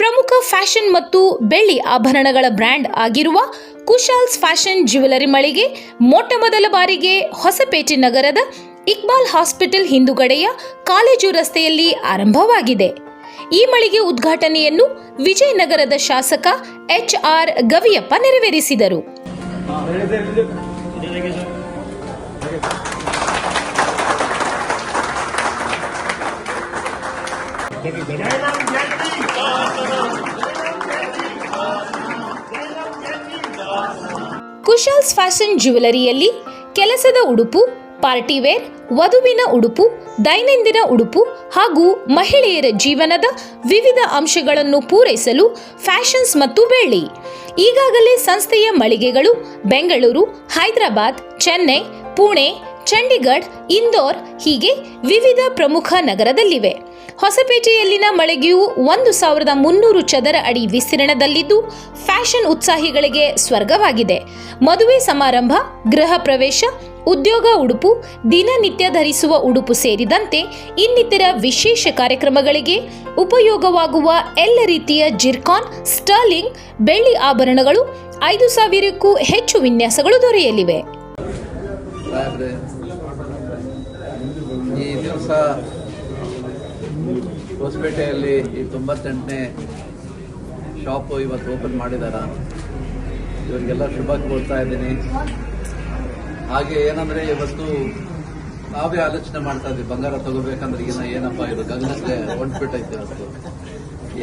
ಪ್ರಮುಖ ಫ್ಯಾಷನ್ ಮತ್ತು ಬೆಳ್ಳಿ ಆಭರಣಗಳ ಬ್ರ್ಯಾಂಡ್ ಆಗಿರುವ ಕುಶಾಲ್ಸ್ ಫ್ಯಾಷನ್ ಜ್ಯುವೆಲರಿ ಮಳಿಗೆ ಮೊಟ್ಟ ಮೊದಲ ಬಾರಿಗೆ ಹೊಸಪೇಟೆ ನಗರದ ಇಕ್ಬಾಲ್ ಹಾಸ್ಪಿಟಲ್ ಹಿಂದುಗಡೆಯ ಕಾಲೇಜು ರಸ್ತೆಯಲ್ಲಿ ಆರಂಭವಾಗಿದೆ. ಈ ಮಳಿಗೆ ಉದ್ಘಾಟನೆಯನ್ನು ವಿಜಯನಗರದ ಶಾಸಕ ಎಚ್ ಆರ್ ಗವಿಯಪ್ಪ ನೆರವೇರಿಸಿದರು. ಕುಶಾಲ್ಸ್ ಫ್ಯಾಷನ್ ಜ್ಯುವೆಲರಿಯಲ್ಲಿ ಕೆಲಸದ ಉಡುಪು, ಪಾರ್ಟಿ ವೇರ್, ವಧುವಿನ ಉಡುಪು, ದೈನಂದಿನ ಉಡುಪು ಹಾಗೂ ಮಹಿಳೆಯರ ಜೀವನದ ವಿವಿಧ ಅಂಶಗಳನ್ನು ಪೂರೈಸಲು ಫ್ಯಾಷನ್ಸ್ ಮತ್ತು ಬೆಳ್ಳಿ. ಈಗಾಗಲೇ ಸಂಸ್ಥೆಯ ಮಳಿಗೆಗಳು ಬೆಂಗಳೂರು, ಹೈದರಾಬಾದ್, ಚೆನ್ನೈ, ಪುಣೆ ಚಂಡೀಗಢ್, ಇಂದೋರ್ ಹೀಗೆ ವಿವಿಧ ಪ್ರಮುಖ ನಗರದಲ್ಲಿವೆ. ಹೊಸಪೇಟೆಯಲ್ಲಿನ ಮಳಿಗೆಯು ಒಂದು ಸಾವಿರದ ಮುನ್ನೂರು ಚದರ ಅಡಿ ವಿಸ್ತೀರ್ಣದಲ್ಲಿದ್ದು ಫ್ಯಾಷನ್ ಉತ್ಸಾಹಿಗಳಿಗೆ ಸ್ವರ್ಗವಾಗಿದೆ. ಮದುವೆ ಸಮಾರಂಭ, ಗೃಹ ಪ್ರವೇಶ, ಉದ್ಯೋಗ ಉಡುಪು, ದಿನನಿತ್ಯ ಧರಿಸುವ ಉಡುಪು ಸೇರಿದಂತೆ ಇನ್ನಿತರ ವಿಶೇಷ ಕಾರ್ಯಕ್ರಮಗಳಿಗೆ ಉಪಯೋಗವಾಗುವ ಎಲ್ಲ ರೀತಿಯ ಜಿರ್ಕಾನ್, ಸ್ಟರ್ಲಿಂಗ್, ಬೆಳ್ಳಿ ಆಭರಣಗಳು, ಐದು ಸಾವಿರಕ್ಕೂ ಹೆಚ್ಚು ವಿನ್ಯಾಸಗಳು ದೊರೆಯಲಿವೆ. ಈ ದಿವಸ ಹೊಸಪೇಟೆಯಲ್ಲಿ ಈ ತೊಂಬತ್ತೆಂಟನೇ ಶಾಪು ಇವತ್ತು ಓಪನ್ ಮಾಡಿದಾರ. ಇವರಿಗೆಲ್ಲ ಶುಭ ಕೋರ್ತಾ ಇದ್ದೀನಿ. ಹಾಗೆ ಏನಂದ್ರೆ ಇವತ್ತು ನಾವೇ ಆಲೋಚನೆ ಮಾಡ್ತಾ ಇದ್ವಿ, ಬಂಗಾರ ತಗೋಬೇಕಂದ್ರೆ ಈಗ ಏನಪ್ಪ ಇದು ಗಗನಕ್ಕೆ ಹೊಂಟ್ಬಿಟ್ಟೈತೆ ಇವತ್ತು.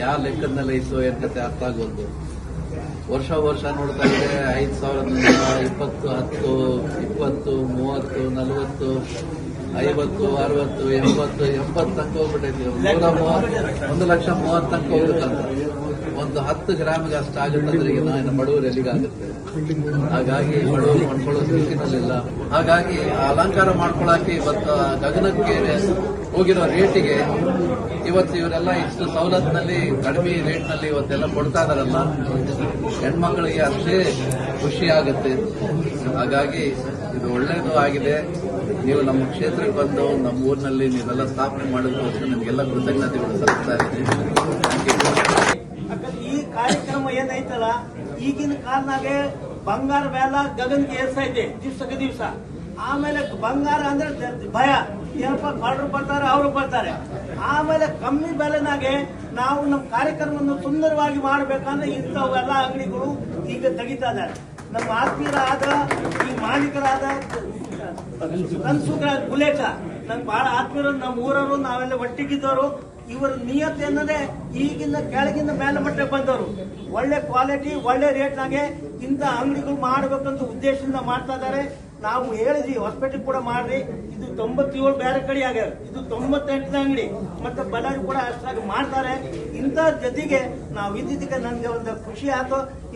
ಯಾವ ಮೇಲೆ ಇತ್ತು ಏನ್ ಕತೆ ಅರ್ಥ ಆಗೋದು? ವರ್ಷ ವರ್ಷ ನೋಡ್ತಾ ಇದ್ರೆ ಐದು ಸಾವಿರದಿಂದ ಇಪ್ಪತ್ತು, ಹತ್ತು, ಇಪ್ಪತ್ತು, ಮೂವತ್ತು, ನಲವತ್ತು, ಐವತ್ತು, ಅರವತ್ತು, ಎಂಬತ್ತು ಎಂಬತ್ತು ತನಕ ಹೋಗ್ಬಿಟ್ಟೈತಿ. ಮೂವತ್ತು, ಒಂದು ಲಕ್ಷ ಮೂವತ್ತು ತನಕ ಹೋಗ್ಬೇಕಂತ ಒಂದು ಹತ್ತು ಗ್ರಾಮಿಗೆ ಅಷ್ಟು ಆಗುತ್ತಂದ್ರೆ ಈಗ ನಾನು ಬಡವರು ಎಲ್ಲಿಗಾಗುತ್ತೆ? ಹಾಗಾಗಿ ಬಡವರು ಮಾಡ್ಕೊಳ್ಳೋ ಸ್ಥಿತಿನಲ್ಲಿಲ್ಲ. ಹಾಗಾಗಿ ಅಲಂಕಾರ ಮಾಡ್ಕೊಳಕ್ಕೆ ಇವತ್ತು ಗಗನಕ್ಕೆ ಹೋಗಿರೋ ರೇಟಿಗೆ ಇವತ್ತು ಇವರೆಲ್ಲ ಇಷ್ಟು ಸವಲತ್ತಿನಲ್ಲಿ, ಕಡಿಮೆ ರೇಟ್ನಲ್ಲಿ ಇವತ್ತೆಲ್ಲ ಕೊಡ್ತಾ ಇದಾರಲ್ಲ, ಹೆಣ್ಮಕ್ಳಿಗೆ ಅಷ್ಟೇ ಖುಷಿ ಆಗುತ್ತೆ. ಹಾಗಾಗಿ ಇದು ಒಳ್ಳೆಯದು ಆಗಿದೆ. ನೀವು ನಮ್ಮ ಕ್ಷೇತ್ರಕ್ಕೆ ಬಂದು, ನಮ್ಮ ಊರಿನಲ್ಲಿ ನೀವೆಲ್ಲ ಸ್ಥಾಪನೆ ಮಾಡೋದಕ್ಕೋಸ್ಕರ ನಿಮಗೆಲ್ಲ ಕೃತಜ್ಞತೆಗಳು ಸಲ್ಲಿಸ್ತಾ ಇದ್ದೀನಿ. ಏನೈತಲ್ಲ ಈಗಿನ ಕಾಲನಾಗೆ ಬಂಗಾರ ಬೆಲ ಗಗನ್ಗೆ ಏರ್ಸೈತೆ ದಿವ್ಸಕ್ಕೆ ದಿವ್ಸ ಆಮೇಲೆ ಬಂಗಾರ ಅಂದ್ರೆ ಭಯ ಏನಪ್ಪ ಕಳ್ಳರು ಬರ್ತಾರೆ ಅವರು ಬರ್ತಾರೆ ಆಮೇಲೆ ಕಮ್ಮಿ ಬೆಲೆನಾಗೆ ನಾವು ನಮ್ಮ ಕಾರ್ಯಕ್ರಮವನ್ನು ಸುಂದರವಾಗಿ ಮಾಡಬೇಕಂದ್ರೆ ಇಂಥವೆಲ್ಲ ಅಂಗಡಿಗಳು ಈಗ ತೆಗಿತಾ ಇದ್ದಾರೆ ನಮ್ಮ ಆತ್ಮೀಯರಾದ ಈ ಮಾಲೀಕರಾದ ಕನ್ಸುಗಳ ಗುಲೇಕ ನಂಗೆ ಬಹಳ ಆತ್ಮೀಯರು ನಮ್ಮ ಊರವರು, ನಾವೆಲ್ಲ ಒಟ್ಟಿಗಿದ್ದವರು ಇವರ ನಿಯತ್ ಅನ್ನೋದೇ ಈಗಿನ ಕೆಳಗಿನ ಮೇಲೆ ಮಟ್ಟಕ್ಕೆ ಬಂದವರು. ಒಳ್ಳೆ ಕ್ವಾಲಿಟಿ ಒಳ್ಳೆ ರೇಟ್ನಾಗೆ ಇಂಥ ಅಂಗಡಿಗಳು ಮಾಡಬೇಕಂತ ಉದ್ದೇಶದಿಂದ ಮಾಡ್ತಾ ಇದ್ದಾರೆ. ನಾವು ಹೇಳಿದ್ವಿ ಹಾಸ್ಪಿಟಲ್ ಕೂಡ ಮಾಡ್ರಿ. ಇದು ತೊಂಬತ್ತೇಳು ಬೇರೆ ಕಡೆ ಆಗ್ಯಾರ ಇದು ತೊಂಬತ್ತೆಂಟನೇ ಅಂಗಡಿ. ಮತ್ತೆ ಬಳ್ಳಾರಿ ಕೂಡ ಅಷ್ಟಾಗಿ ಮಾಡ್ತಾರೆ. ಇಂಥ ಜೊತೆಗೆ ನಾವು ಇದ್ದಿದ್ದಕ್ಕೆ ನನಗೆ ಒಂದು ಖುಷಿ ಆಯ್ತು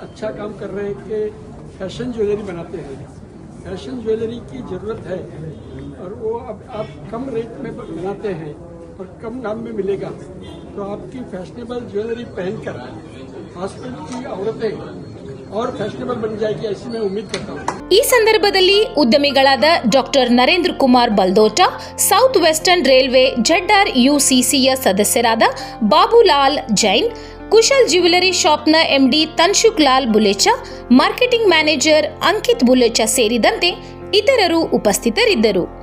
अच्छा काम कर रहे हैं कि फैशन ज्वेलरी बनाते हैं फैशन ज्वेलरी की ज़रूरत है और वो अब आप कम रेट में बनाते हैं और कम दाम में मिलेगा तो आपकी फैशनेबल ज्वेलरी पहनकर हॉस्पिटल की औरतें और फैशनेबल बन जाएगी ऐसी मैं उम्मीद करता हूँ ಈ ಸಂದರ್ಭದಲ್ಲಿ ಉದ್ಯಮಿಗಳಾದ doctor Narendra Kumar Baldota south western railway ಜಡ್ಡಾರ್ ಯುಸಿಸಿಯ ಸದಸ್ಯರಾದ Babulal Jain Kushal jewellery ಶಾಪ್ನ MD Tanshuk Lal Bulecha marketing manager Ankit Bulecha ಸೇರಿದಂತೆ ಇತರರು ಉಪಸ್ಥಿತರಿದ್ದರು.